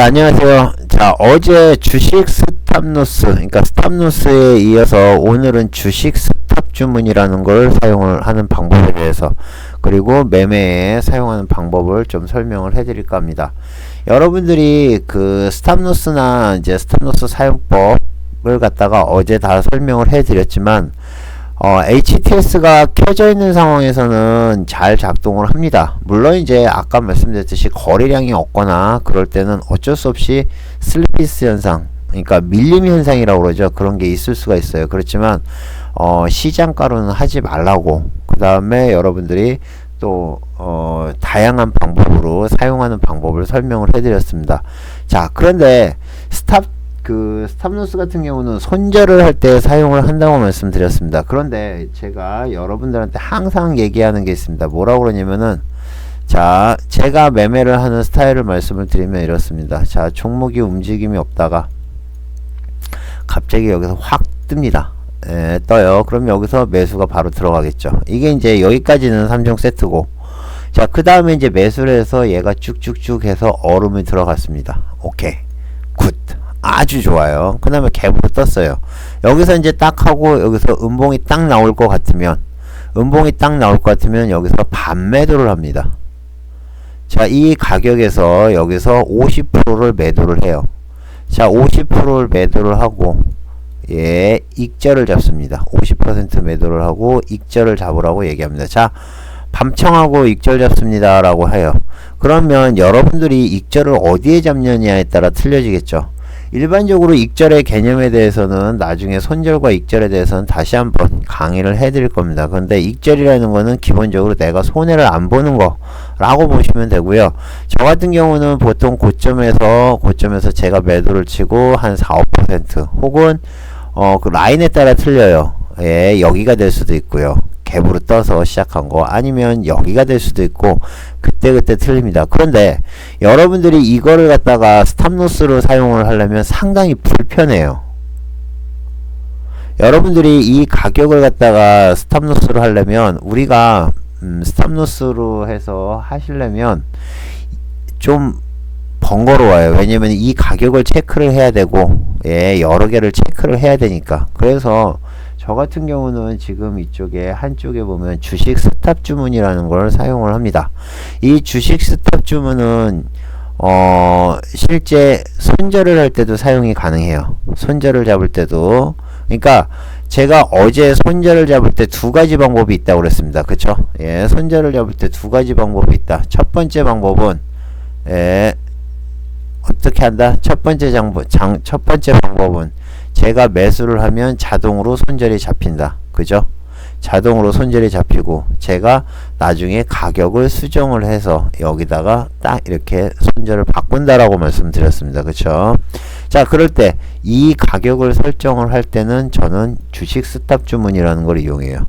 자, 안녕하세요. 자, 어제 주식 스탑로스, 그러니까 스탑로스에 이어서 오늘은 주식 스탑 주문이라는 걸 사용을 하는 방법에 대해서 그리고 매매에 사용하는 방법을 좀 설명을 해드릴까 합니다. 여러분들이 그 스탑로스나 이제 스탑로스 사용법을 갖다가 어제 다 설명을 해드렸지만 어, HTS가 켜져 있는 상황에서는 잘 작동을 합니다. 물론 이제 아까 말씀드렸듯이 거래량이 없거나 그럴 때는 어쩔 수 없이 슬리피스 현상, 그러니까 밀림 현상이라고 그러죠. 그런 게 있을 수가 있어요. 그렇지만 어, 시장가로는 하지 말라고. 그 다음에 여러분들이 또 어, 다양한 방법으로 사용하는 방법을 설명을 해드렸습니다. 자, 그런데 스탑 그 스탑로스 같은 경우는 손절을 할 때 사용을 한다고 말씀드렸습니다. 그런데 제가 여러분들한테 항상 얘기하는 게 있습니다. 뭐라고 그러냐면은 자, 제가 매매를 하는 스타일을 말씀을 드리면 이렇습니다. 자, 종목이 움직임이 없다가 갑자기 여기서 확 뜹니다. 예, 떠요. 그럼 여기서 매수가 바로 들어가겠죠. 이게 이제 여기까지는 3종 세트고 자, 그 다음에 이제 매수를 해서 얘가 쭉쭉쭉 해서 얼음이 들어갔습니다. 오케이. 굿. 아주 좋아요. 그 다음에 갭으로 떴어요. 여기서 이제 딱 하고 여기서 음봉이 딱 나올 것 같으면 음봉이 딱 나올 것 같으면 여기서 반매도를 합니다. 자, 이 가격에서 여기서 50%를 매도를 해요. 자, 50%를 매도를 하고 예, 익절을 잡습니다. 50% 매도를 하고 익절을 잡으라고 얘기합니다. 자, 밤청하고 익절 잡습니다. 라고 해요. 그러면 여러분들이 익절을 어디에 잡느냐에 따라 틀려지겠죠. 일반적으로 익절의 개념에 대해서는 나중에 손절과 익절에 대해서는 다시 한번 강의를 해드릴 겁니다. 그런데 익절이라는 거는 기본적으로 내가 손해를 안 보는 거라고 보시면 되고요. 저 같은 경우는 보통 고점에서 고점에서 제가 매도를 치고 한 4, 5% 혹은 어, 그 라인에 따라 틀려요. 예, 여기가 될 수도 있고요. 갭으로 떠서 시작한 거 아니면 여기가 될 수도 있고 그때그때 틀립니다. 그런데 여러분들이 이거를 갖다가 스탑로스로 사용을 하려면 상당히 불편해요. 여러분들이 이 가격을 갖다가 스탑로스로 하려면 우리가 음, 스탑로스로 해서 하시려면 좀 번거로워요. 왜냐면 이 가격을 체크를 해야 되고 예, 여러 개를 체크를 해야 되니까. 그래서 저 같은 경우는 지금 이쪽에 한쪽에 보면 주식 스탑 주문이라는 걸 사용을 합니다. 이 주식 스탑 주문은 어 실제 손절을 할 때도 사용이 가능해요. 손절을 잡을 때도 그러니까 제가 어제 손절을 잡을 때 두 가지 방법이 있다고 그랬습니다. 그쵸? 예, 손절을 잡을 때 두 가지 방법이 있다. 첫 번째 방법은 예, 어떻게 한다? 첫 번째 장부, 장, 첫 번째 방법은 제가 매수를 하면 자동으로 손절이 잡힌다. 그죠? 자동으로 손절이 잡히고 제가 나중에 가격을 수정을 해서 여기다가 딱 이렇게 손절을 바꾼다라고 말씀드렸습니다. 그쵸? 자, 그럴 때 이 가격을 설정을 할 때는 저는 주식 스탑 주문이라는 걸 이용해요.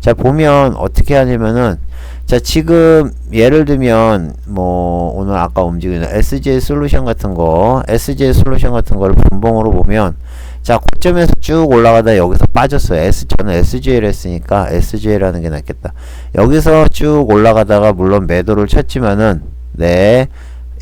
자, 보면 어떻게 하냐면은 자, 지금 예를 들면 뭐 오늘 아까 움직이는 SJ 솔루션 같은 거, SJ 솔루션 같은 거를 분봉으로 보면 자, 고점에서 쭉 올라가다 여기서 빠졌어요. S, 저는 SGL 했으니까 SGL하는 게 낫겠다. 여기서 쭉 올라가다가 물론 매도를 쳤지만은, 네,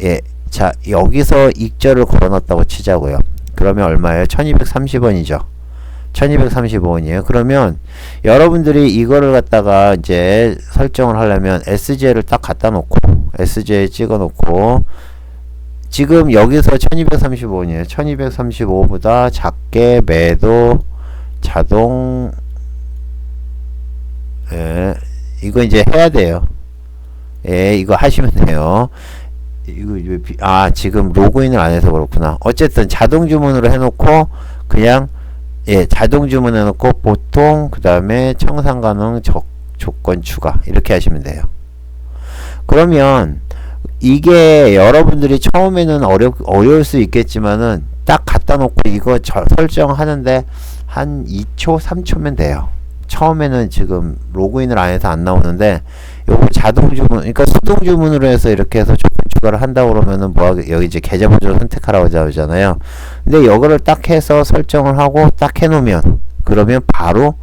예, 자, 여기서 익절을 걸어 놨다고 치자고요. 그러면 얼마예요? 1230원이죠. 1235원이에요. 그러면 여러분들이 이거를 갖다가 이제 설정을 하려면 SGL을 딱 갖다 놓고, SGL 찍어 놓고, 지금 여기서 1235원이에요. 1235보다 작게 매도 자동 예, 이거 이제 해야 돼요. 예, 이거 하시면 돼요. 이거 아 지금 로그인을 안 해서 그렇구나. 어쨌든 자동 주문으로 해놓고 그냥 예 자동 주문 해 놓고 보통 그 다음에 청산 가능 적, 조건 추가 이렇게 하시면 돼요. 그러면 이게 여러분들이 처음에는 어려, 어려울 수 있겠지만은 딱 갖다 놓고 이거 저, 설정하는데 한 2초, 3초면 돼요. 처음에는 지금 로그인을 안 해서 안 나오는데 요거 자동 주문, 그러니까 수동 주문으로 해서 이렇게 해서 추가를 한다고 그러면은 뭐 여기 이제 계좌 번호를 선택하라고 하잖아요. 근데 이거를 딱 해서 설정을 하고 딱 해놓으면 그러면 바로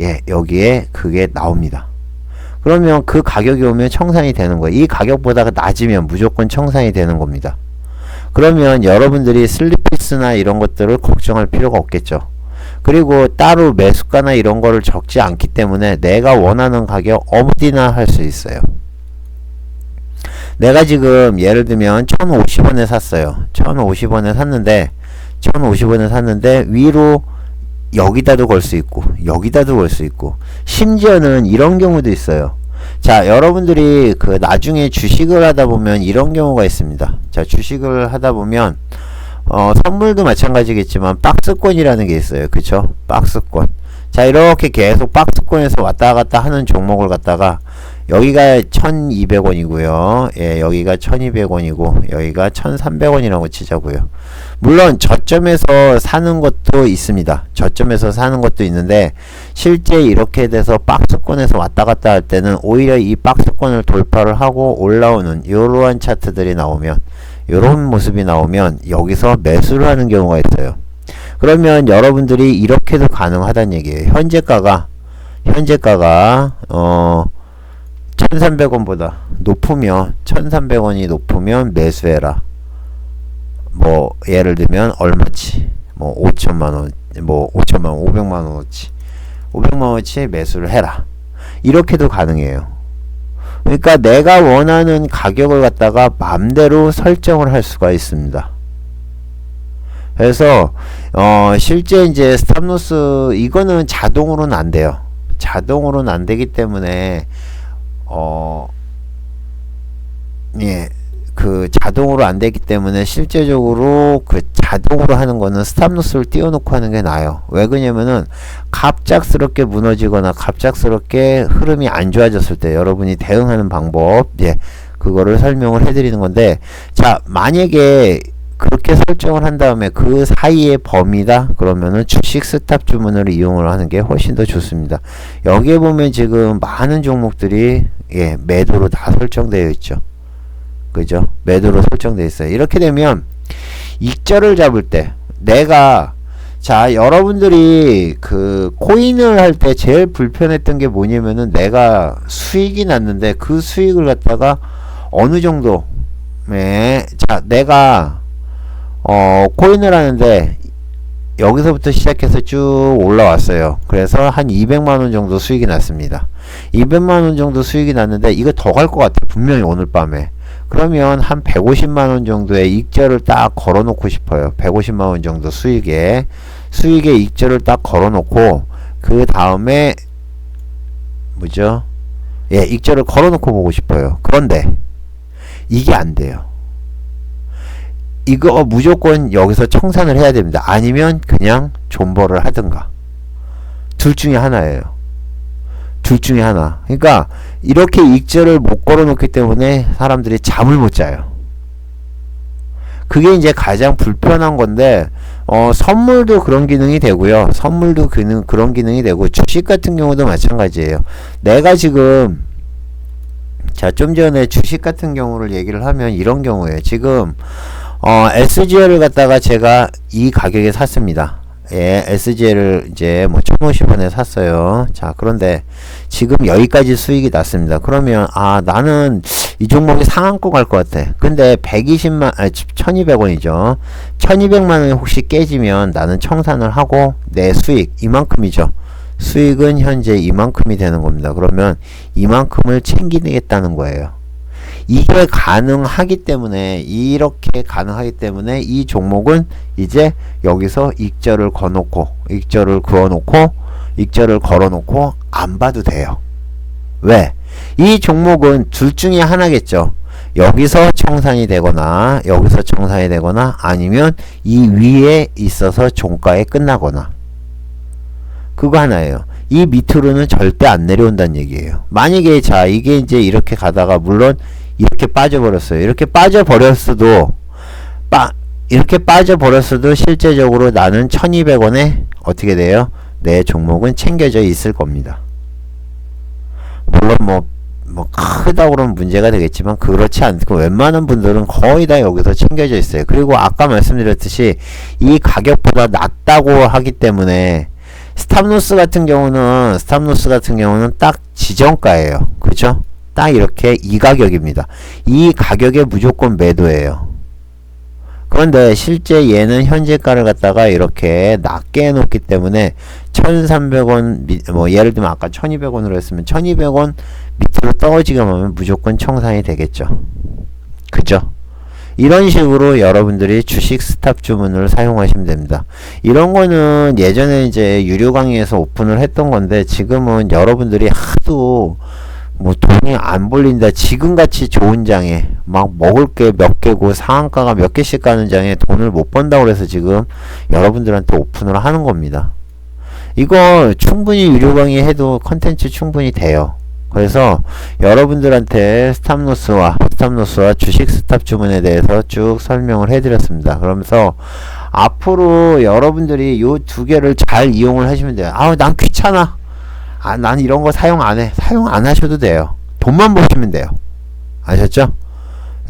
예 여기에 그게 나옵니다. 그러면 그 가격이 오면 청산이 되는 거예요. 이 가격보다 낮으면 무조건 청산이 되는 겁니다. 그러면 여러분들이 슬리피스나 이런 것들을 걱정할 필요가 없겠죠. 그리고 따로 매수가나 이런 거를 적지 않기 때문에 내가 원하는 가격 어디나 할 수 있어요. 내가 지금 예를 들면 1050원에 샀어요. 1050원에 샀는데 1050원에 샀는데 위로 여기다도 걸 수 있고 여기다도 걸 수 있고 심지어는 이런 경우도 있어요. 자, 여러분들이 그 나중에 주식을 하다 보면 이런 경우가 있습니다. 자, 주식을 하다 보면 어, 선물도 마찬가지겠지만 박스권이라는 게 있어요. 그쵸? 박스권. 자, 이렇게 계속 박스권에서 왔다 갔다 하는 종목을 갖다가 여기가 1200원이고요. 예, 여기가 1200원이고 여기가 1300원이라고 치자고요. 물론 저점에서 사는 것도 있습니다. 저점에서 사는 것도 있는데 실제 이렇게 돼서 박스권에서 왔다 갔다 할 때는 오히려 이 박스권을 돌파를 하고 올라오는 이러한 차트들이 나오면 이런 모습이 나오면 여기서 매수를 하는 경우가 있어요. 그러면 여러분들이 이렇게도 가능하다는 얘기예요. 현재가가 현재가가 어 1300원보다 높으면 1300원이 높으면 매수해라. 뭐 예를 들면 얼마치 뭐 5천만원 뭐 5천만원 500만원어치 500만원어치 매수를 해라. 이렇게도 가능해요. 그러니까 내가 원하는 가격을 갖다가 맘대로 설정을 할 수가 있습니다. 그래서 어 실제 이제 스탑로스 이거는 자동으로는 안 돼요. 자동으로는 안 되기 때문에 어, 예, 그 자동으로 안 되기 때문에 실제적으로 그 자동으로 하는 거는 스탑로스를 띄워놓고 하는 게 나아요. 왜 그러냐면은 갑작스럽게 무너지거나 갑작스럽게 흐름이 안 좋아졌을 때 여러분이 대응하는 방법, 예, 그거를 설명을 해드리는 건데, 자, 만약에 그렇게 설정을 한 다음에 그 사이의 범위다 그러면은 주식 스탑 주문을 이용을 하는 게 훨씬 더 좋습니다. 여기에 보면 지금 많은 종목들이 예, 매도로 다 설정되어 있죠. 그죠? 매도로 설정되어 있어요. 이렇게 되면 익절을 잡을 때 내가 자, 여러분들이 그 코인을 할 때 제일 불편했던 게 뭐냐면은 내가 수익이 났는데 그 수익을 갖다가 어느 정도 네, 자, 내가 어, 코인을 하는데 여기서부터 시작해서 쭉 올라왔어요. 그래서 한 200만원 정도 수익이 났습니다. 200만원 정도 수익이 났는데 이거 더 갈 것 같아. 분명히 오늘 밤에. 그러면 한 150만원 정도의 익절을 딱 걸어 놓고 싶어요. 150만원 정도 수익에. 수익에 익절을 딱 걸어 놓고, 그 다음에, 뭐죠? 예, 익절을 걸어 놓고 보고 싶어요. 그런데, 이게 안 돼요. 이거 무조건 여기서 청산을 해야 됩니다. 아니면 그냥 존버를 하든가. 둘 중에 하나예요. 둘 중에 하나. 그러니까 이렇게 익절을 못 걸어놓기 때문에 사람들이 잠을 못 자요. 그게 이제 가장 불편한 건데 어, 선물도 그런 기능이 되고요. 선물도 기능, 그런 기능이 되고 주식 같은 경우도 마찬가지예요. 내가 지금 자 좀 전에 주식 같은 경우를 얘기를 하면 이런 경우에요. 지금 어, SGL을 갖다가 제가 이 가격에 샀습니다. 예, SGL을 이제 뭐 1050원에 샀어요. 자, 그런데 지금 여기까지 수익이 났습니다. 그러면, 아, 나는 이 종목이 상한가 갈것 같아. 근데 120만, 아, 1200원이죠. 1200만 원이 혹시 깨지면 나는 청산을 하고 내 수익, 이만큼이죠. 수익은 현재 이만큼이 되는 겁니다. 그러면 이만큼을 챙기겠다는 거예요. 이게 가능하기 때문에 이렇게 가능하기 때문에 이 종목은 이제 여기서 익절을 거놓고 익절을 그어놓고 익절을 걸어놓고 안 봐도 돼요. 왜? 이 종목은 둘 중에 하나겠죠. 여기서 청산이 되거나 여기서 청산이 되거나 아니면 이 위에 있어서 종가에 끝나거나 그거 하나예요. 이 밑으로는 절대 안 내려온다는 얘기예요. 만약에 자 이게 이제 이렇게 가다가 물론 이렇게 빠져버렸어요. 이렇게 빠져버렸어도 빠 이렇게 빠져버렸어도 실제적으로 나는 1200원에 어떻게 돼요? 내 종목은 챙겨져 있을 겁니다. 물론 뭐, 뭐 크다 그러면 문제가 되겠지만 그렇지 않고 웬만한 분들은 거의 다 여기서 챙겨져 있어요. 그리고 아까 말씀드렸듯이 이 가격보다 낮다고 하기 때문에 스탑로스 같은 경우는 스탑로스 같은 경우는 딱 지정가예요. 그죠? 딱 이렇게 이 가격입니다. 이 가격에 무조건 매도예요. 그런데 실제 얘는 현재가를 갖다가 이렇게 낮게 해놓기 때문에 1300원 미, 뭐 예를 들면 아까 1200원으로 했으면 1200원 밑으로 떨어지게 하면 무조건 청산이 되겠죠 그죠 이런 식으로 여러분들이 주식 스탑 주문을 사용하시면 됩니다. 이런 거는 예전에 이제 유료 강의에서 오픈을 했던 건데 지금은 여러분들이 하도 뭐 돈이 안 벌린다 지금 같이 좋은 장에 막 먹을 게 몇 개고 상한가가 몇 개씩 가는 장에 돈을 못 번다고 그래서 지금 여러분들한테 오픈을 하는 겁니다. 이거 충분히 유료 강의 해도 컨텐츠 충분히 돼요. 그래서 여러분들한테 스탑로스와 스탑로스와 주식 스탑 주문에 대해서 쭉 설명을 해드렸습니다. 그러면서 앞으로 여러분들이 요두 개를 잘 이용을 하시면 돼요. 아우 난 귀찮아. 아, 난 이런 거 사용 안 해. 사용 안 하셔도 돼요. 돈만 보시면 돼요. 아셨죠?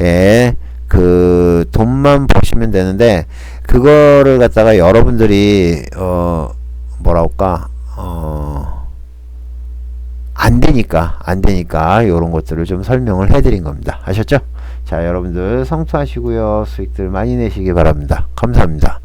예. 그 돈만 보시면 되는데 그거를 갖다가 여러분들이 어 뭐라 할까? 어 안 되니까 안 되니까 요런 것들을 좀 설명을 해 드린 겁니다. 아셨죠? 자, 여러분들 성투하시고요. 수익들 많이 내시기 바랍니다. 감사합니다.